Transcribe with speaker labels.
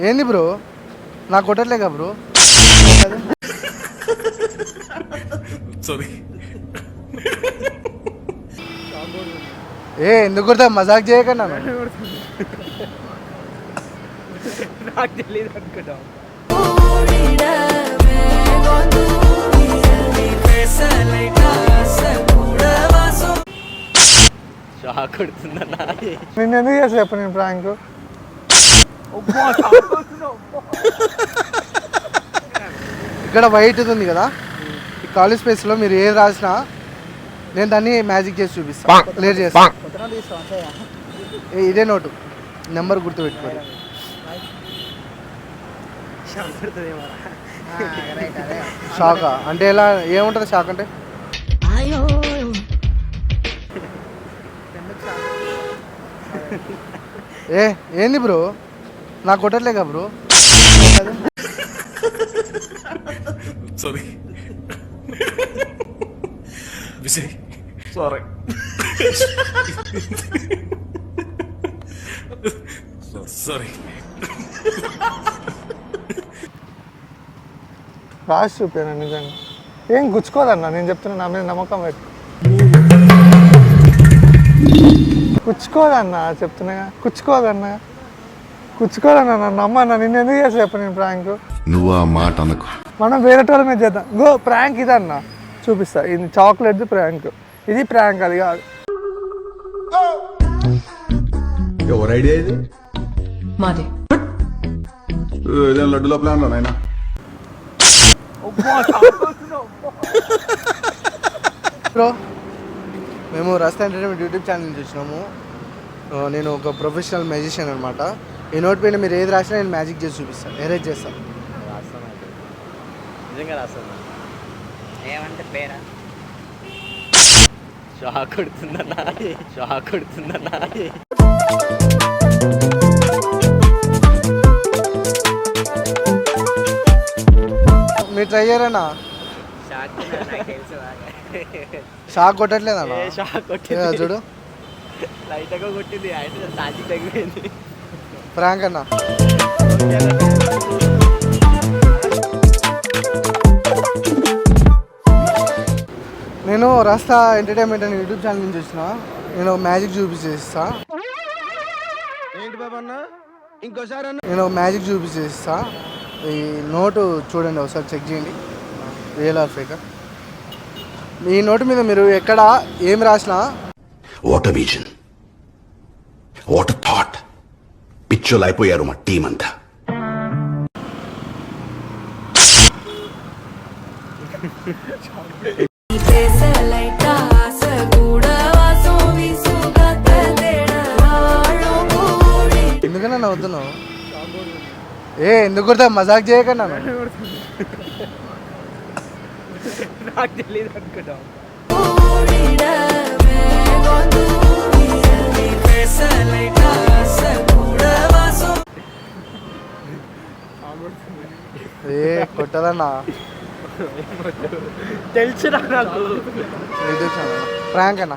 Speaker 1: ఏంది బ్రో? నాకు కొట్టట్లేగా బ్రో?
Speaker 2: సారీ
Speaker 1: ఏ ఎందుకు కొడతా మజాక్ చేయకండి నన్ను
Speaker 3: నాకు తెలియదు అనుకున్నాం షాక్ కొడుతుందన్నా.
Speaker 1: నిన్ను ఎందుకు చేస్తా చెప్పు నేను ప్రాంక్? ఇక్కడ వైట్ ఉంది కదా. ఈ కాలేజ్ స్పేస్లో మీరు ఏది రాసినా నేను దాన్ని మ్యాజిక్ చేసి చూపిస్తాను క్లియర్ చేస్తాను ఏ, ఇదే నోటు నెంబర్ గుర్తుపెట్టుకోండి.
Speaker 3: షాక్ కొడుతుందేమో
Speaker 1: షాకా అంటే ఎలా ఏముంటుంది షాక్ అంటే? ఏ ఏంది బ్రో నాకు కొట్టట్లేగా bro
Speaker 2: sorry Vijay sorry sorry
Speaker 1: రాసి చూపాను నిజంగా? ఏం గుచ్చుకోదన్నా? నేను చెప్తున్నా నా మీద నమ్మకం పెట్టు. కుచ్చుకోదన్నా చెప్తున్నా. కుచ్చుకోదన్నా కుచ్చుకోదన్నా నన్ను నమ్మన్నా నిన్ను ఎందుకు చేస్తా చెప్పు నేను ప్రాంక్?
Speaker 4: నువ్వు ఆ మాట అనకు.
Speaker 1: మనం వేరే వాళ్ళ మీద చేద్దాం. గో ప్రాంక్ ఇదన్నా. చూపిస్తా. ఇది చాక్లెట్ ప్రాంక్. ఇది ప్రాంక్ అది కాదు.
Speaker 4: ఎవరు ఐడియా ఇది?
Speaker 5: మాది.
Speaker 4: ఇదేం లడ్డులో ప్లాన్లో నాయనా?
Speaker 1: బ్రో మేము రస్తా ఎంటర్టైన్మెంట్ యూట్యూబ్ ఛానల్ చూసినాము ఆ, నేను ఒక ప్రొఫెషనల్ మ్యాజిషియన్ అనమాట ఈ నోట్ పైన మీరు ఏది రాసినా నేను మ్యాజిక్ చేసి చూపిస్తాను ఎరేజ్ చేస్తాను
Speaker 3: రాస్తాను నిజంగా రాస్తాను ఏమంటే పేరా? షాక్ కొడుతుందన్నా షాక్ కొడుతుందన్నా
Speaker 1: మీరు ట్రై చేయరన్నా?
Speaker 3: షాక్
Speaker 1: కొట్టట్లేదన్నా?
Speaker 3: ఏ షాక్
Speaker 1: ఏ,
Speaker 3: కొట్టింది?
Speaker 1: చూడు.
Speaker 3: లైట్గా కొట్టింది అయితే ఛార్జింగ్ తగ్గిపోయింది.
Speaker 1: ప్రాంక్ అన్న నేను రస్తా ఎంటర్టైన్మెంట్ అనే యూట్యూబ్ ఛానల్ నుంచి వచ్చిన. నేను మ్యాజిక్ చూపించేస్తా.
Speaker 6: ఏంటి బాబా అన్న? ఇంకోసారి అన్న.
Speaker 1: నేను మ్యాజిక్ చూపించేస్తా. ఈ నోటు చూడండి ఒకసారి చెక్ చేయండి. Real or fake? ఈ నోటు మీద మీరు ఎక్కడ ఏం రాసినా
Speaker 4: వాట్ విజన్ వాట్ థాట్ పిచ్చోలు అయిపోయారు మా టీం అంతా
Speaker 1: ఎందుకన్నా నవ్వుతున్నావు? ఏ ఎందుకు కొడతా మజాక్ చేయకండి నన్ను
Speaker 3: నాకు తెలియదు
Speaker 1: ఏ కొట్టదన్నా.
Speaker 3: తెలుసురా నాకు.
Speaker 1: ప్రాంక్ అన్న.